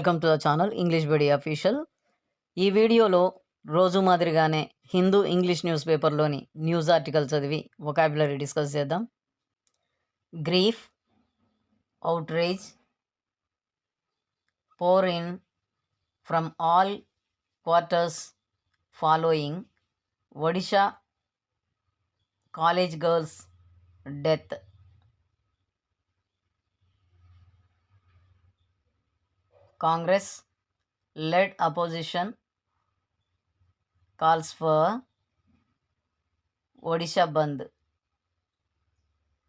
Welcome to the channel English బడి official. ఈ వీడియోలో రోజు మాదిరిగానే హిందూ ఇంగ్లీష్ న్యూస్ పేపర్లోని న్యూస్ ఆర్టికల్ చదివి వొకాబులరీ డిస్కస్ చేద్దాం. Grief outrage pour in from all quarters following Odisha college girls death Congress led opposition calls for Odisha bandh.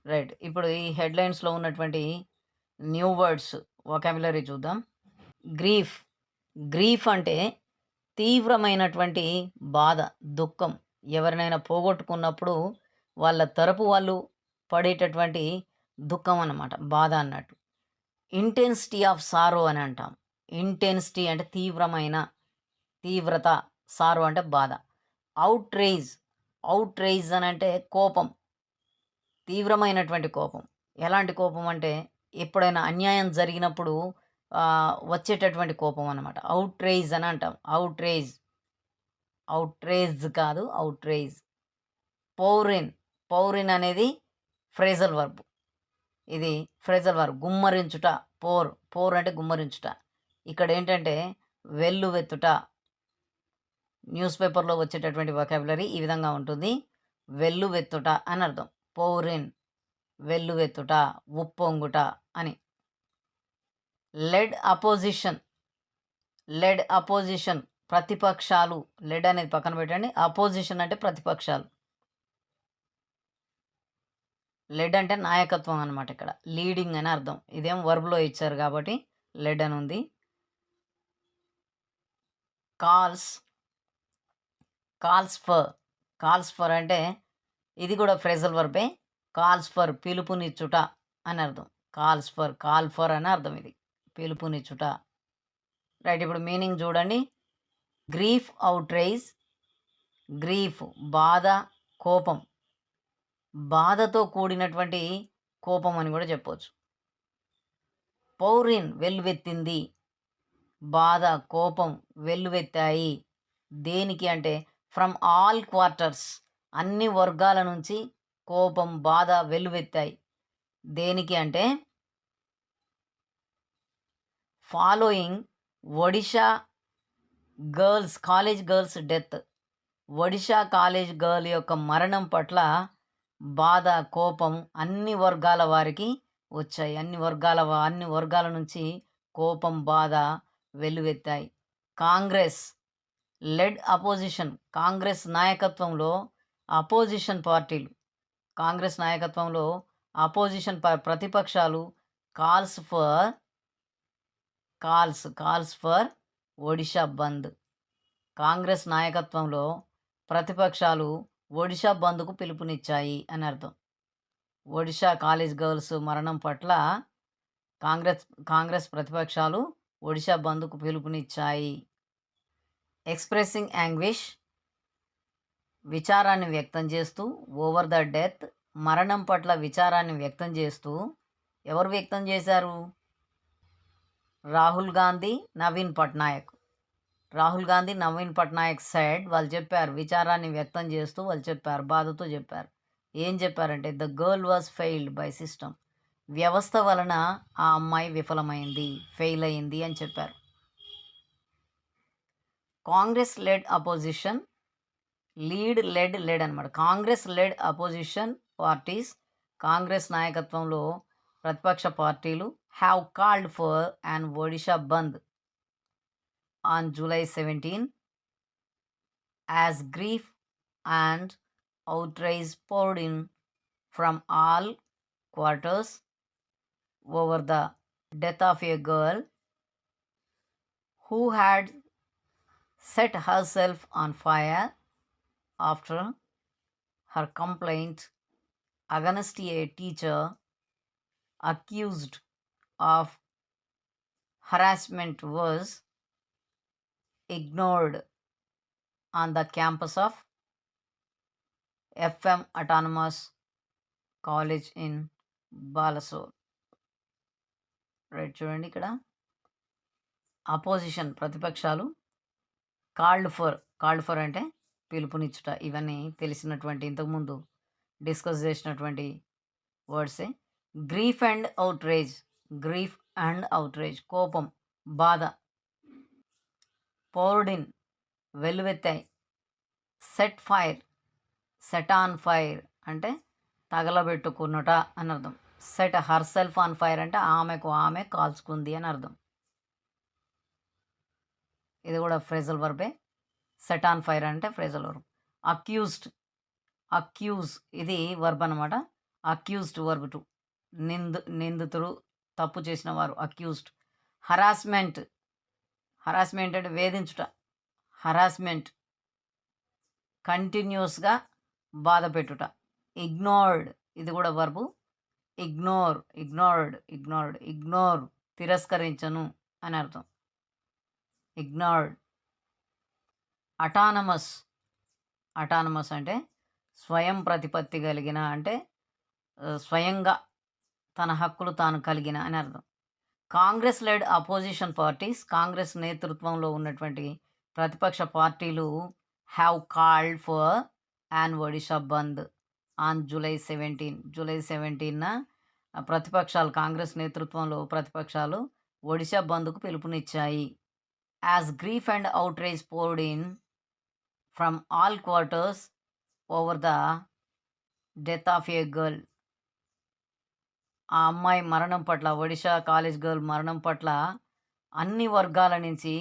Right ఇప్పుడు ఈ హెడ్లైన్స్లో ఉన్నటువంటి న్యూ వర్డ్స్ వొకాబులరీ చూద్దాం. గ్రీఫ్ గ్రీఫ్ అంటే తీవ్రమైనటువంటి బాధ దుఃఖం. ఎవరినైనా పోగొట్టుకున్నప్పుడు వాళ్ళ తరపు వాళ్ళు పడేటటువంటి దుఃఖం అన్నమాట బాధ అన్నట్టు. ఇంటెన్సిటీ ఆఫ్ సారో అని అంటాం. ఇంటెన్సిటీ అంటే తీవ్రమైన తీవ్రత సారో అంటే బాధ. అవుట్ రేజ్ అవుట్ రేజ్ అని అంటే కోపం తీవ్రమైనటువంటి కోపం. ఎలాంటి కోపం అంటే ఎప్పుడైనా అన్యాయం జరిగినప్పుడు వచ్చేటటువంటి కోపం అనమాట అవుట్ రేజ్ అని అంటాం. అవుట్ రేజ్ అవుట్ రేజ్ కాదు outrage pour in pour in అనేది ఫ్రేజల్ వర్బ్ ఇది ఫ్రేజల్ వర్బ్ గుమ్మరించుట పోర్ పోర్ అంటే గుమ్మరించుట. ఇక్కడ ఏంటంటే వెల్లువెత్తుట న్యూస్ పేపర్లో వచ్చేటటువంటి వొకాబులరీ ఈ విధంగా ఉంటుంది. వెల్లువెత్తుట అని అర్థం. పౌరిన్ వెల్లువెత్తుట ఉప్పొంగుట అని. లెడ్ అపోజిషన్ లెడ్ అపోజిషన్ ప్రతిపక్షాలు. లెడ్ అనేది పక్కన పెట్టండి. అపోజిషన్ అంటే ప్రతిపక్షాలు. లెడ్ అంటే నాయకత్వం అనమాట ఇక్కడ. లీడింగ్ అని అర్థం. ఇదేం వర్బ్లో ఇచ్చారు కాబట్టి లెడ్ అని ఉంది. Calls calls for calls for అంటే ఇది కూడా ఫ్రేజల్ వర్బే. కాల్స్ ఫర్ పిలుపునిచ్చుట అని అర్థం. కాల్స్ ఫర్ కాల్ ఫర్ అని అర్థం ఇది. పిలుపునిచ్చుట రైట్ ఇప్పుడు మీనింగ్ చూడండి. గ్రీఫ్ అవుట్రైజ్ గ్రీఫ్ బాధ కోపం. బాధతో కూడినటువంటి కోపం అని కూడా చెప్పవచ్చు పౌరిన్ వెల్లువెత్తింది బాధ కోపం వెల్లువెత్తాయి. దేనికి అంటే ఫ్రమ్ ఆల్ క్వార్టర్స్ అన్ని వర్గాల నుంచి కోపం బాధ వెల్లువెత్తాయి. దేనికి అంటే following Odisha girls college girls death. Odisha college girl యొక్క మరణం పట్ల బాధ కోపం అన్ని వర్గాల వారికి వచ్చాయి. అన్ని వర్గాల అన్ని వర్గాల నుంచి కోపం బాధ వెల్లువెత్తాయి. కాంగ్రెస్ లెడ్ అపోజిషన్ కాంగ్రెస్ నాయకత్వంలో అపోజిషన్ పార్టీలు. కాంగ్రెస్ నాయకత్వంలో అపోజిషన్ ప- ప్రతిపక్షాలు calls for calls calls for Odisha bandh. Congress నాయకత్వంలో ప్రతిపక్షాలు ఒడిషా బంద్కు పిలుపునిచ్చాయి అని అర్థం. ఒడిషా కాలేజ్ గర్ల్స్ మరణం పట్ల కాంగ్రెస్ కాంగ్రెస్ ప్రతిపక్షాలు ఒడిషా బంద్కు పిలుపునిచ్చాయి. ఎక్స్ప్రెసింగ్ యాంగ్విష్ విచారాన్ని వ్యక్తం చేస్తూ ఓవర్ ద డెత్ మరణం పట్ల విచారాన్ని వ్యక్తం చేస్తూ ఎవరు వ్యక్తం చేశారు? రాహుల్ గాంధీ నవీన్ పట్నాయక్. రాహుల్ గాంధీ నవీన్ పట్నాయక్ సైడ్ వాళ్ళు చెప్పారు విచారాన్ని వ్యక్తం చేస్తూ వాళ్ళు చెప్పారు బాధతో చెప్పారు. ఏం చెప్పారంటే the girl was failed by system వ్యవస్థ వలన ఆ అమ్మాయి విఫలమైంది ఫెయిల్ అయింది అని చెప్పారు. Congress led opposition lead led led అనమాట Congress led opposition parties Congress నాయకత్వంలో ప్రతిపక్ష పార్టీలు have called for and Odisha bandh on July seventeen as grief and outrage poured in from all quarters over the death of a girl who had set herself on fire after her complaint against a teacher accused of harassment was ignored on the campus of FM Autonomous College in Balasore. Right చూడండి ఇక్కడ. Opposition ప్రతిపక్షాలు called for called for అంటే పిలుపునిచ్చుట. ఇవన్నీ తెలిసినటువంటి ఇంతకుముందు discuss చేసినటువంటి వర్డ్సే. Grief and outrage grief and outrage కోపం బాధ poured in వెల్లువెత్తాయి. Set fire set on fire అంటే తగలబెట్టుకున్నట అని అర్థం set herself on fire అంటే ఆమెకు ఆమె కాల్చుకుంది అని అర్థం. ఇది కూడా ఫ్రేజల్ వర్బే. సెట్ ఆన్ ఫైర్ అంటే ఫ్రేజల్ వర్బ్. అక్యూజ్డ్. అక్యూజ్ ఇది వర్బ్ అనమాట అక్యూజ్డ్ వర్బ్ టు. నిందు నిందితుడు తప్పు చేసిన వారు. అక్యూజ్డ్. హరాస్మెంట్. హరాస్మెంట్ అంటే వేధించుట. హరాస్మెంట్. కంటిన్యూస్గా బాధ పెట్టుట. ఇగ్నోర్డ్. ఇది కూడా verb. Ignore ignored ignored ignore తిరస్కరించను అని అర్థం. ఇగ్నోర్డ్. అటానమస్. అటానమస్ అంటే స్వయం ప్రతిపత్తి కలిగిన అంటే స్వయంగా తన హక్కులు తాను కలిగిన అని అర్థం. Congress led opposition parties Congress నేతృత్వంలో ఉన్నటువంటి ప్రతిపక్ష పార్టీలు have called for an Odisha bandh. On July seventeen July సెవెంటీన్న ప్రతిపక్షాలు కాంగ్రెస్ నేతృత్వంలో ప్రతిపక్షాలు ఒడిశా బంద్కు పిలుపునిచ్చాయి. As grief and outrage poured in from all quarters over the death of a girl. ఆ అమ్మాయి మరణం పట్ల ఒడిశా కాలేజ్ గర్ల్ మరణం పట్ల అన్ని వర్గాల నుంచి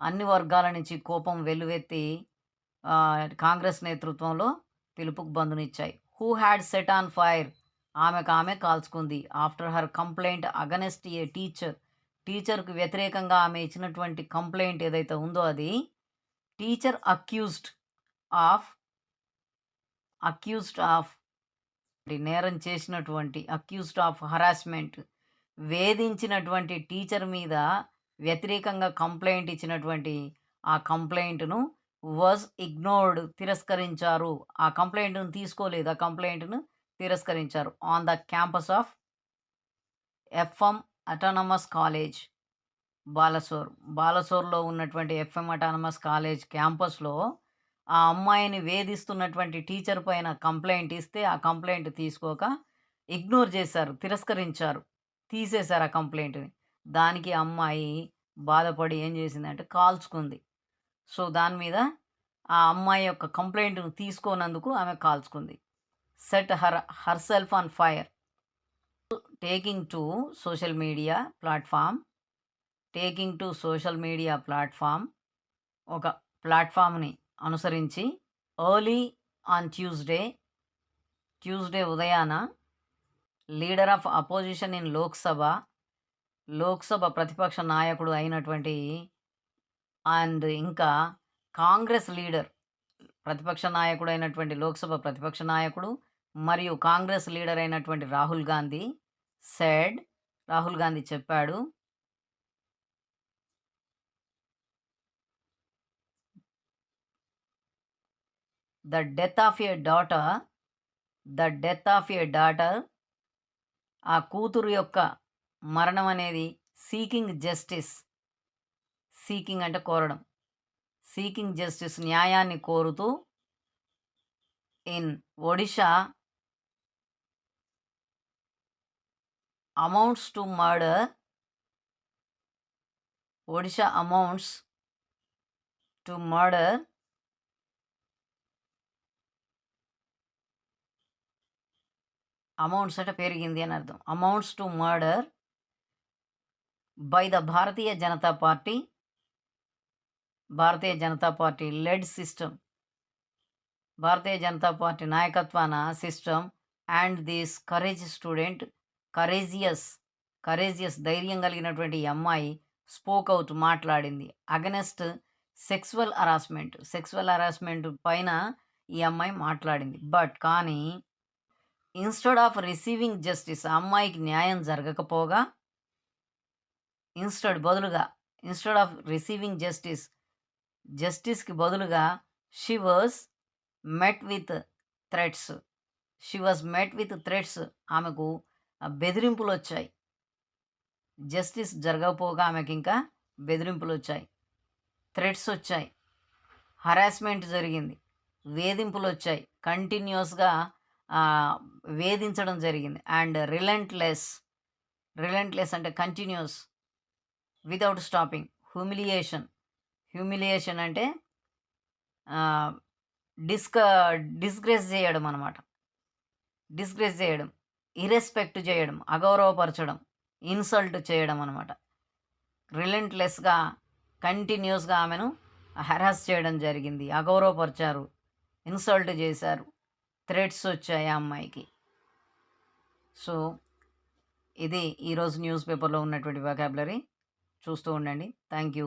అన్ని వర్గాల నుంచి కోపం వెల్లువెత్తి కాంగ్రెస్ నేతృత్వంలో పిలుపుకు బంధునిచ్చాయి. Who had set on fire ఆమెకు ఆమె కాల్చుకుంది. After her complaint against a teacher టీచర్కు వ్యతిరేకంగా ఆమె ఇచ్చినటువంటి కంప్లైంట్ ఏదైతే ఉందో అది teacher accused of accused of నేరం చేసినటువంటి అక్యూజ్డ్ ఆఫ్ హరాస్మెంట్ వేధించినటువంటి టీచర్ మీద వ్యతిరేకంగా కంప్లైంట్ ఇచ్చినటువంటి ఆ కంప్లైంట్ను వాజ్ ఇగ్నోర్డ్ తిరస్కరించారు. ఆ కంప్లైంట్ను తీసుకోలేదు. ఆ కంప్లైంట్ను తిరస్కరించారు. On the campus of FM autonomous college Balasore బాలసోర్లో ఉన్నటువంటి ఎఫ్ఎం అటానమస్ కాలేజ్ క్యాంపస్లో ఆ అమ్మాయిని వేధిస్తున్నటువంటి టీచర్ పైన కంప్లైంట్ ఇస్తే ఆ కంప్లైంట్ తీసుకోక ఇగ్నోర్ చేశారు తిరస్కరించారు తీసేశారు ఆ కంప్లైంట్ని దానికి అమ్మాయి బాధపడి ఏం చేసిందంటే కాల్చుకుంది. సో దాని మీద ఆ అమ్మాయి యొక్క కంప్లైంట్ను తీసుకోనందుకు ఆమె కాల్చుకుంది. Set her herself on fire. Taking to social media platform. Taking to social media platform. ఒక ప్లాట్ఫామ్ని అనుసరించి ఎర్లీ ఆన్ ట్యూస్డే ట్యూస్డే ఉదయాన leader of opposition in Lok Sabha Lok Sabha ప్రతిపక్ష నాయకుడు అయినటువంటి అండ్ ఇంకా కాంగ్రెస్ లీడర్ ప్రతిపక్ష నాయకుడు అయినటువంటి లోక్సభ ప్రతిపక్ష నాయకుడు మరియు కాంగ్రెస్ లీడర్ అయినటువంటి రాహుల్ గాంధీ సెడ్ రాహుల్ గాంధీ చెప్పాడు the death of a daughter the death of a daughter ఆ కూతురు యొక్క మరణం అనేది సీకింగ్ జస్టిస్ సీకింగ్ అంటే కోరడం. సీకింగ్ జస్టిస్ న్యాయాన్ని కోరుతూ in Odisha amounts to murder Odisha amounts to murder amounts అంటే పెరిగింది అని అర్థం. Amounts to murder by the Bharatiya Janata Party Bharatiya Janata Party led system. Bharatiya Janata Party నాయకత్వాన system and this courage student courageous courageous ధైర్యం కలిగినటువంటి అమ్మాయి spoke out మాట్లాడింది. Against sexual harassment sexual harassment పైన ఈ అమ్మాయి మాట్లాడింది. బట్ కానీ instead of receiving justice అమ్మాయికి న్యాయం జరగకపోగా ఇన్స్టెడ్ బదులుగా ఇన్స్టెడ్ ఆఫ్ రిసీవింగ్ జస్టిస్ జస్టిస్కి బదులుగా she was met with threats she was met with threats ఆమెకు బెదిరింపులు వచ్చాయి జస్టిస్ జరగకపోగా ఆమెకి ఇంకా బెదిరింపులు వచ్చాయి థ్రెట్స్ వచ్చాయి హరాస్మెంట్ జరిగింది. వేధింపులు వచ్చాయి కంటిన్యూస్గా వేధించడం జరిగింది. అండ్ రిలెంట్లెస్ రిలెంట్లెస్ అంటే continuous without stopping humiliation humiliation అంటే డిస్క డిస్గ్రేస్ చేయడం అనమాట డిస్గ్రేస్ చేయడం ఇరెస్పెక్ట్ చేయడం అగౌరవపరచడం ఇన్సల్ట్ చేయడం అనమాట రిలెంట్లెస్గా కంటిన్యూస్గా ఆమెను హెరాస్ చేయడం జరిగింది. అగౌరవపరిచారు ఇన్సల్ట్ చేశారు థ్రెడ్స్ వచ్చాయి ఆ అమ్మాయికి. సో ఇది ఈరోజు న్యూస్ పేపర్లో ఉన్నటువంటి వెకాబులరీ చూస్తూ ఉండండి. Thank you